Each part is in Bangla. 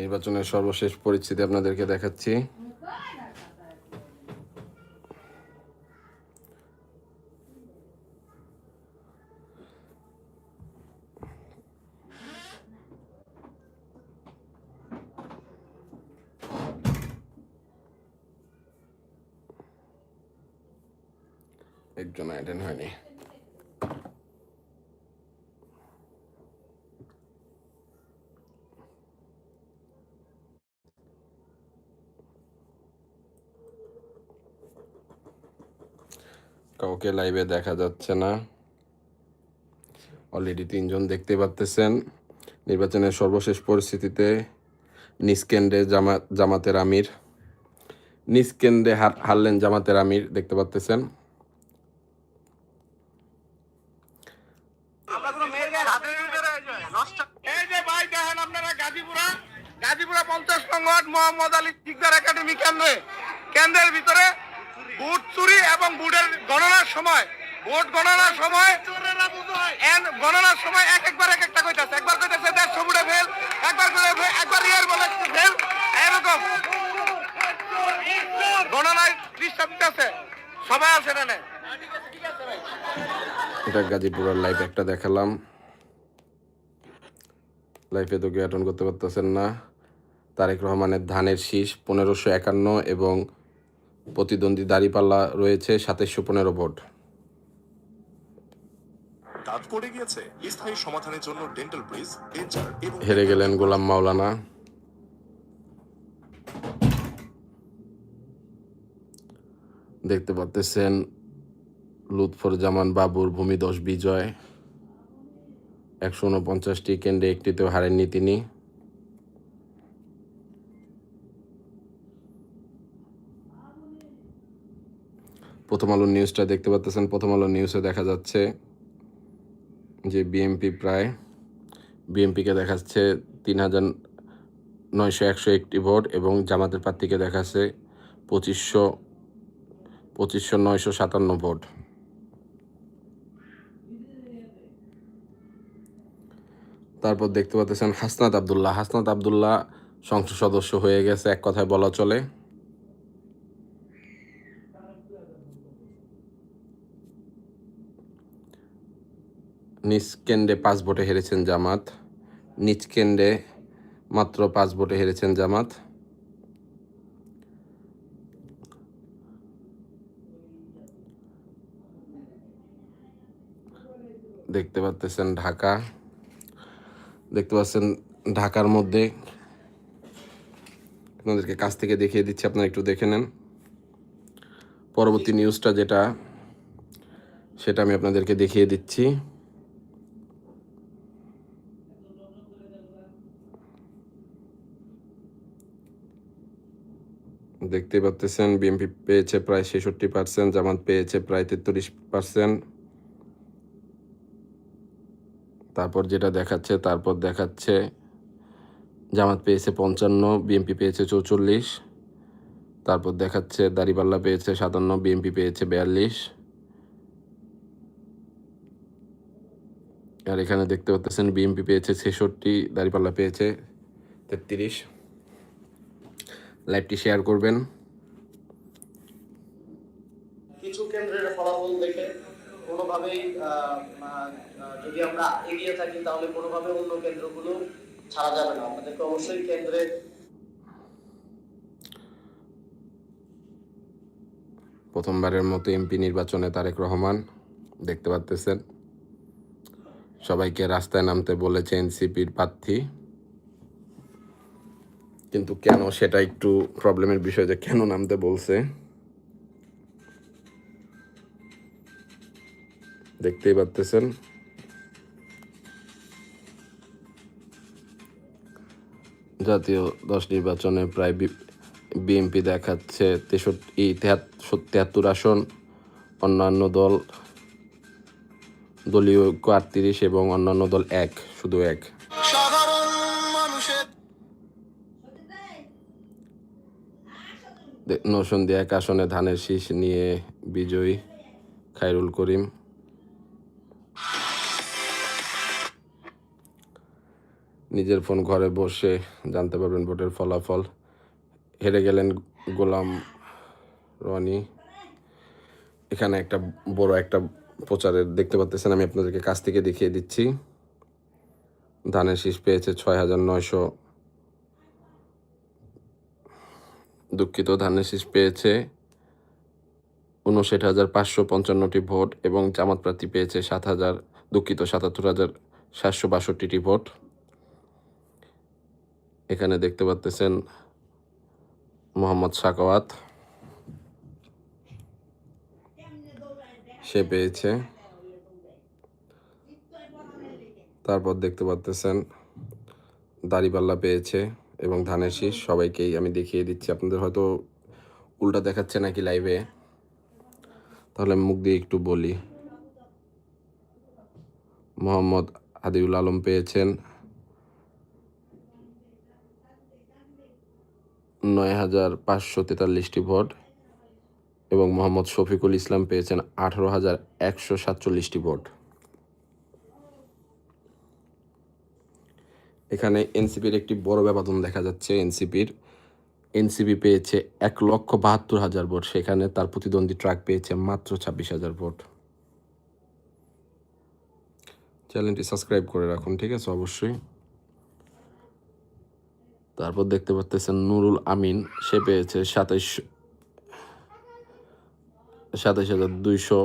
নির্বাচনের সর্বশেষ পরিস্থিতি আপনাদেরকে দেখাচ্ছি। একজন অ্যাটেন্ড হয়নি। কাউকে লাইভে দেখা যাচ্ছে না। অলরেডি তিনজন দেখতে পাচ্তেছেন নির্বাচনের সর্বশেষ পরিস্থিতিতে নিষ্কেন্দ্রে জামাত জামাতের আমির। নিষ্কেন্দ্রে হারলেন জামাতের আমির দেখতে পাচ্তেছেন এই যে ভাই দেখেন আপনারা গাজীপুরা গাজীপুরা পঞ্চাশ নং ওয়ার্ড মোহাম্মদ আলী শিকদার একাডেমি কেন্দ্রে। কেন্দ্রের ভিতরে বুট চুরি এবং বুটের গণনার সময় ভোট গণনার সময় গণনার সময় এক একবার এক একটা কইতাছে। একবার কইতাছে দেড়শো বুটে ফেল। একবার একবার রিয়ার বলে ফেল। এরকম। গণনায় ডিস্টার্ব দিতেছে। সবাই আছে না না এটা গাজীপুরের লাইভ একটা দেখালাম। লাইভে তো কেউ অ্যাটেন্ড করতে পারতেছেন না। তারেক রহমানের ধানের শীষ পনেরোশো একান্ন এবং প্রতিদ্বন্দ্বী দাঁড়িপাল্লা রয়েছে সাতাইশশো পনেরো ভোট। দাঁত পড়ে গিয়েছে। স্থায়ী সমাধানের জন্য ডেন্টাল ব্রিজ ডেঞ্জার এবং হেরে গেলেন গোলাম মাওলানা। দেখতে পাচ্তেছেন লুৎফর জামান বাবুর ভূমিদশ বিজয়। একশো উনপঞ্চাশটি কেন্দ্রে একটিতেও হারেননি তিনি। প্রথম আলো নিউজটা দেখতে পাচ্তেছেন প্রথম আলো নিউজে দেখা যাচ্ছে যে বিএমপি প্রায় বিএমপিকে দেখাচ্ছে তিন হাজার নয়শো একশো একটি ভোট এবং জামাতের প্রার্থীকে দেখাচ্ছে পঁচিশশো পঁচিশশো নয়শো সাতান্ন ভোট। তারপর দেখতে পাচ্ছেন হাসনাত আবদুল্লাহ। হাসনাত আবদুল্লাহ সংসদ সদস্য হয়ে গেছে, এক কথায় বলা চলে। নিজ কেন্দ্রে পাঁচ ভোটে হেরেছেন জামাত। নিজ কেন্দ্রে মাত্র পাঁচ ভোটে হেরেছেন জামাত। দেখতে পাচ্তেছেন ঢাকা। দেখতে পাচ্ছেন ঢাকার মধ্যে। আপনাদেরকে কাছ থেকে দেখিয়ে দিচ্ছি, আপনারা একটু দেখে নেন। পরবর্তী নিউজটা যেটা, সেটা আমি আপনাদেরকে দেখিয়ে দিচ্ছি। দেখতে পাচ্তেছেন বিএনপি পেয়েছে প্রায় ছেষট্টি পার্সেন্ট, জামাত পেয়েছে প্রায় তেত্রিশ পার্সেন্ট। তারপর যেটা দেখাচ্ছে, তারপর দেখাচ্ছে, জামাত পেয়েছে পঞ্চান্ন বিএনপি পেয়েছে চৌচল্লিশ। তারপর দেখাচ্ছে, দাড়িপাল্লা পেয়েছে সাতান্ন বিএনপি পেয়েছে বিয়াল্লিশ। আর এখানে দেখতে পাচ্ছেন বিএনপি পেয়েছে ছেষট্টি, দাড়িপাল্লা পেয়েছে তেত্রিশ। লাইভটি শেয়ার করবেন। কিছু কেন্দ্রের ফলাফল দেখে কোনোভাবেই যদি আমরা এগিয়ে থাকি তাহলে কোনোভাবে অন্য কেন্দ্রগুলো ছাড়া যাবে না। আমাদেরকে অবশ্যই কেন্দ্রে প্রথমবারের মতো এমপি নির্বাচনে তারেক রহমান দেখতে পাচ্তেছেন সবাইকে রাস্তায় নামতে বলেছে এনসিপির প্রার্থী। কিন্তু কেন সেটা একটু প্রবলেমের বিষয় যে কেন নামতে বলছে। দেখতেই পাচ্তেছেন জাতীয় দশ নির্বাচনে প্রায় বিএনপি দেখাচ্ছে তেষট্টি তেহাত্তর আসন, অন্যান্য দল দলীয় ঐক্য আটত্রিশ এবং অন্যান্য দল এক, শুধু এক। নরসিংদী এক আসনে ধানের শীষ নিয়ে বিজয়ী খায়রুল করিম। নিজের ফোন ঘরে বসে জানতে পারবেন ভোটের ফলাফল। হেরে গেলেন গোলাম রনি। এখানে একটা বড় একটা প্রচারের দেখতে পাচ্ছেন আমি আপনাদেরকে কাছ থেকে দেখিয়ে দিচ্ছি। ধানের শীষ পেয়েছে ছয় হাজার নয়শো দুঃখিত ধানের শীষ পেয়েছে উনষাট হাজার পাঁচশো পঞ্চান্নটি ভোট এবং জামাত প্রার্থী পেয়েছে সাত হাজার, দুঃখিত, সাতাত্তর হাজার সাতশো বাষট্টিটি ভোট। এখানে দেখতে পাচ্তেছেন মোহাম্মদ সাকাওয়াত। সে পেয়েছে। তারপর দেখতে পাচ্তেছেন দাড়িপাল্লা পেয়েছে। এবং ধানের শীষ সবাইকেই আমি দেখিয়ে দিচ্ছি। আপনাদের হয়তো উল্টা দেখাচ্ছে নাকি লাইভে তাহলে মুখ দিয়ে একটু বলি। মোহাম্মদ আদিউল আলম পেয়েছেন নয় হাজার পাঁচশো তেতাল্লিশটি ভোট এবং মোহাম্মদ শফিকুল ইসলাম পেয়েছেন আঠারো হাজার একশো সাতচল্লিশটি ভোট। এখানে এনসিপির একটি বড় ব্যবধান দেখা যাচ্ছে। এনসিপির, এনসিপি পেয়েছে এক লক্ষ বাহাত্তর হাজার ভোট। সেখানে তার প্রতিদ্বন্দ্বী ট্রাক পেয়েছে মাত্র ছাব্বিশ হাজার ভোট। চ্যানেলটি সাবস্ক্রাইব করে রাখুন, ঠিক আছে? অবশ্যই। তারপর দেখতে পাচ্তেছেন নুরুল আমিন। সে পেয়েছে সাতাইশ সাতাইশ হাজার দুইশো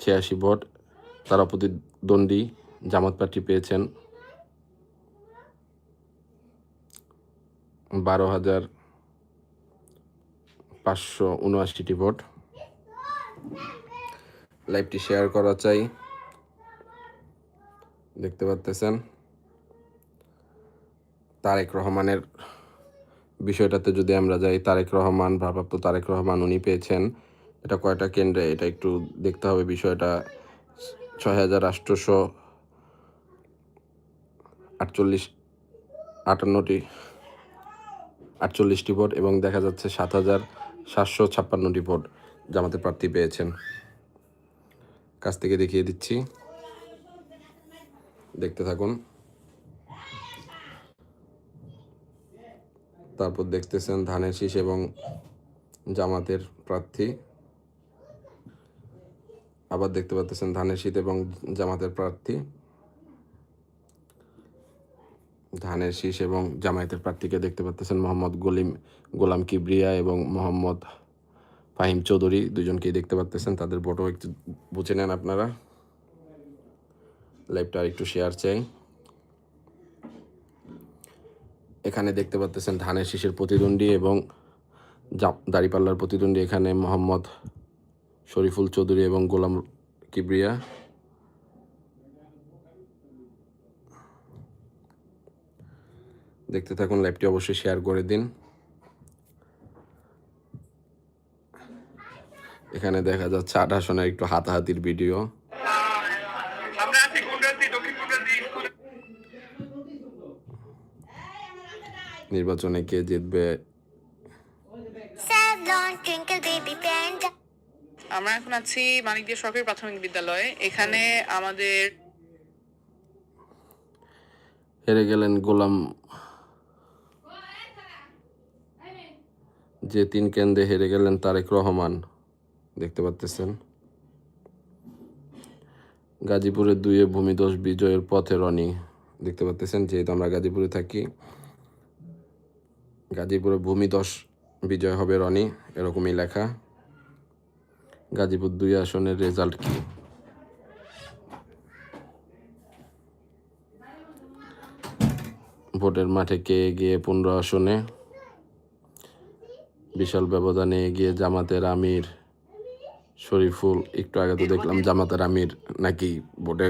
ছিয়াশি ভোট। তারা প্রতিদ্বন্দ্বী জামাত পার্টি পেয়েছেন বারো হাজার পাঁচশো উনআশিটি ভোট। লাইভটি শেয়ার করা চাই। দেখতে পাচ্তেছেন? তারেক রহমানের বিষয়টাতে যদি আমরা যাই, তারেক রহমান, ভারপ্রাপ্ত তারেক রহমান উনি পেয়েছেন। এটা কয়টা কেন্দ্রে? এটা একটু দেখতে হবে বিষয়টা। ছয় হাজার আটচল্লিশ আটান্নটি আটচল্লিশটি ভোট এবং দেখা যাচ্ছে সাত হাজার সাতশো ছাপ্পান্নটি ভোট জামাতে প্রার্থী পেয়েছেন। কাছ থেকে দেখিয়ে দিচ্ছি। দেখতে থাকুন। তারপর দেখতেছেন ধানের শীষ এবং জামাতের প্রার্থী। আবার দেখতে পাচ্ছেন ধানের শীত এবং জামাতের প্রার্থী। ধানের শীষ এবং জামায়াতের প্রার্থীকে দেখতে পাচ্ছেন মোহাম্মদ গলিম, গোলাম কিবরিয়া এবং মোহাম্মদ ফাহিম চৌধুরী। দুজনকেই দেখতে পাচ্ছেন তাদের ভোটও একটু বুঝে নেন আপনারা। লাইভটা আর একটু শেয়ার চাই। এখানে দেখতে পাচ্ছেন ধানের শীষের প্রতিদ্বন্দ্বী এবং দাঁড়িপাল্লার প্রতিদ্বন্দ্বী এখানে মোহাম্মদ শরীফুল চৌধুরী এবং গোলাম কিবরিয়া। দেখতে থাকুন লাইভটি অবশ্যই শেয়ার করে দিন। এখানে দেখা যাচ্ছে আট আসনের একটু হাতাহাতির ভিডিও নির্বাচনে কে জিতবে. আমরা এখন আছি মানিকদিয়া সরকারি প্রাথমিক বিদ্যালয়ে। এখানে আমাদের হেরে গেলেন গোলাম যে তিন কেন্দ্রে হেরে গেলেন তারেক রহমান। দেখতে পাচ্তেছেন। গাজীপুরের দুইয়ে ভূমিদোষ বিজয়ের পথে রনি। দেখতে পাচ্তেছেন, যেহেতু আমরা গাজীপুরে থাকি, গাজীপুরে ভূমিদশ বিজয় হবে রনি, এরকমই লেখা। গাজীপুর দুই আসনের রেজাল্ট কি? ভোটের মাঠে কে গিয়ে পনেরো আসনে? বিশাল ব্যবধানে এগিয়ে জামাতের আমির শরীফুল একটু আগে তো দেখলাম জামাতের আমির নাকি ভোটে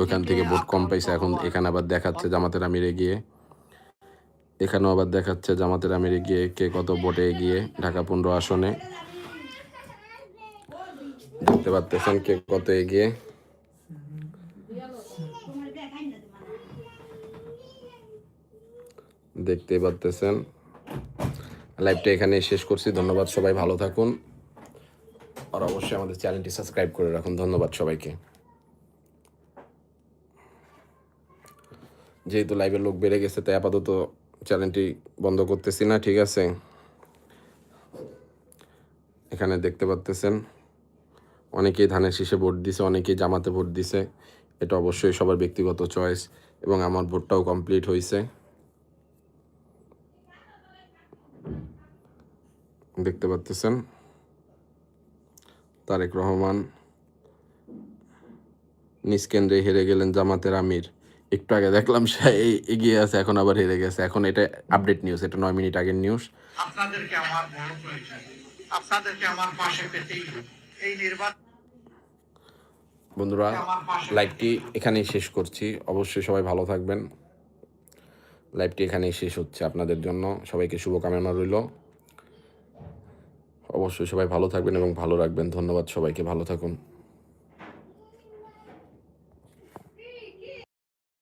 ওইখান থেকে ভোট কম পাইছে এখন এখানে আবার দেখাচ্ছে জামাতের আমির এগিয়ে এখানেও আবার দেখাচ্ছে জামাতের আমির এগিয়ে কে কত ভোটে এগিয়ে ঢাকা পনেরো আসনে। দেখতে পাচ্তেছেন কে কত এগিয়ে। দেখতেই পাচ্তেছেন লাইভটা এখানে শেষ করছি। ধন্যবাদ সবাই, ভালো থাকুন। আর অবশ্যই আমাদের চ্যানেলটি সাবস্ক্রাইব করে রাখুন। ধন্যবাদ সবাইকে। যেহেতু লাইভের লোক বেড়ে গেছে, তাই আপাতত চ্যানেলটি বন্ধ করতেছি না, ঠিক আছে? এখানে দেখতে পাচ্তেছেন, অনেকেই ধানের শীষে ভোট দিছে, অনেকেই জামাতে ভোট দিছে। এটা অবশ্যই সবার ব্যক্তিগত চয়েস এবং আমার ভোটটাও কমপ্লিট হয়েছে দেখতে পাচ্তেছেন। তারেক রহমান নিজ কেন্দ্রে হেরে গেলেন জামাতের আমির। একটু আগে দেখলাম সে এগিয়ে আছে এখন আবার হেরে গেছে। এখন এটা আপডেট নিউজ এটা নয় মিনিট আগের নিউজ আপনাদেরকে আমার বড় প্রয়োজন আপনাদেরকে আমার পাশে পেতেই এই নির্বাচন বন্ধুরা লাইভটি এখানেই শেষ করছি। অবশ্যই সবাই ভালো থাকবেন। লাইভটি এখানেই শেষ হচ্ছে আপনাদের জন্য। সবাইকে শুভকামনা রইল। অবশ্যই সবাই ভালো থাকবেন এবং ভালো রাখবেন। ধন্যবাদ সবাইকে ভালো থাকুন।